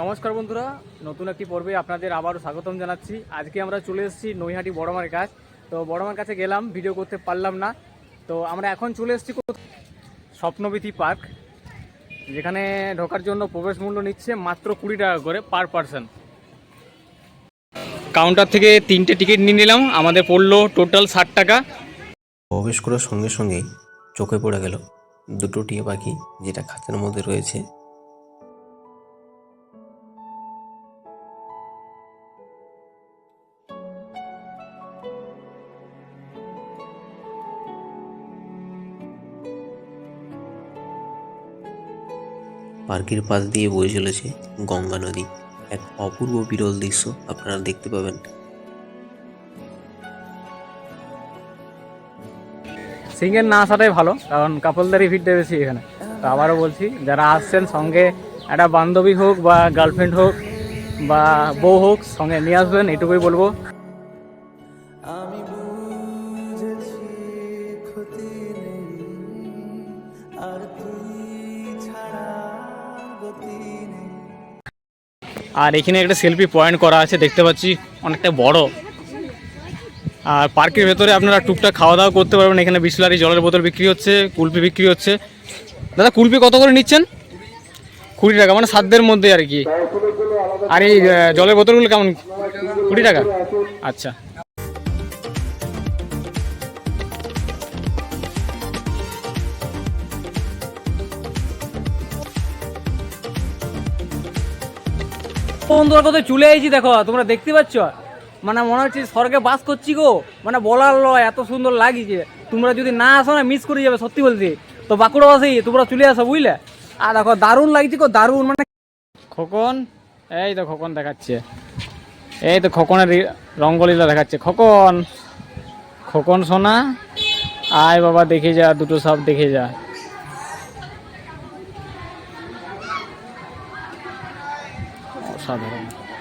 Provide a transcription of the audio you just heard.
নমস্কার বন্ধুরা, নতুন একটি পর্বে আপনাদের আবারও স্বাগতম জানাচ্ছি। আজকে আমরা চলে এসেছি নৈহাটি বড়মার কাছ। তো বড়মার কাছে গেলাম, ভিডিও করতে পারলাম না। তো আমরা এখন চলে এসেছি? স্বপ্নবিথি পার্ক, যেখানে ঢোকার জন্য প্রবেশ মূল্য নিচ্ছে মাত্র কুড়ি টাকা করে পার পারসন। কাউন্টার থেকে তিনটে টিকিট নিয়ে নিলাম, আমাদের পড়ল টোটাল ষাট টাকা। প্রবেশ করার সঙ্গে সঙ্গেই চোখে পড়ে গেল দুটো টিয়া পাখি, যেটা খাঁচার মধ্যে রয়েছে। পার্কের পাশ দিয়ে বয়ে চলেছে গঙ্গা নদী। এক অপূর্ব বিরল দৃশ্য আপনারা দেখতে পাবেন। সিঙ্গেল না আসাটাই ভালো কারণ কাপলদারই ভিড়টা বেশি এখানে। তো আবারও বলছি যারা আসছেন সঙ্গে একটা বান্ধবী হোক বা গার্লফ্রেন্ড হোক বা বউ হোক সঙ্গে নিয়ে আসবেন এটুকুই বলব। আমি বুঝেছি ক্ষতি নেই আর তুই ছাড়া গতি নেই আর এখানে একটা সেলফি পয়েন্ট করা আছে, দেখতে পাচ্ছি অনেকটা বড়। আর পার্কের ভেতরে আপনারা টুকটাক খাওয়া দাওয়া করতে পারবেন। এখানে বিসলারি জলের বোতল বিক্রি হচ্ছে, কুলপি বিক্রি হচ্ছে। দাদা, কুলপি কত করে নিচ্ছেন? কুড়ি টাকা মানে সাধ্যের মধ্যে আর কি। আর এই জলের বোতলগুলো কেমন? কুড়ি টাকা? আচ্ছা। বন্ধুরা কোথায় চলে এসেছি, দেখো, তোমরা দেখতে পাচ্ছ? মানে মনে হচ্ছে স্বর্গে বাস করছি গো। মানে বলার লয়, এত সুন্দর লাগিছে। তোমরা যদি না আসো না মিস করে যাবে, সত্যি বলতে। তো বাঁকুড়া বাসে, তোমরা চলে আসো, বুঝলে? আর দেখো, দারুণ লাগছে গো, দারুণ মানে খোকন, এই তো খোকন দেখাচ্ছে। এই তো খোকনের রঙ্গলীলা দেখাচ্ছে। খোকন খোকন সোনা, আয় বাবা, দেখে যা, দুটো সব দেখে যা। 差不多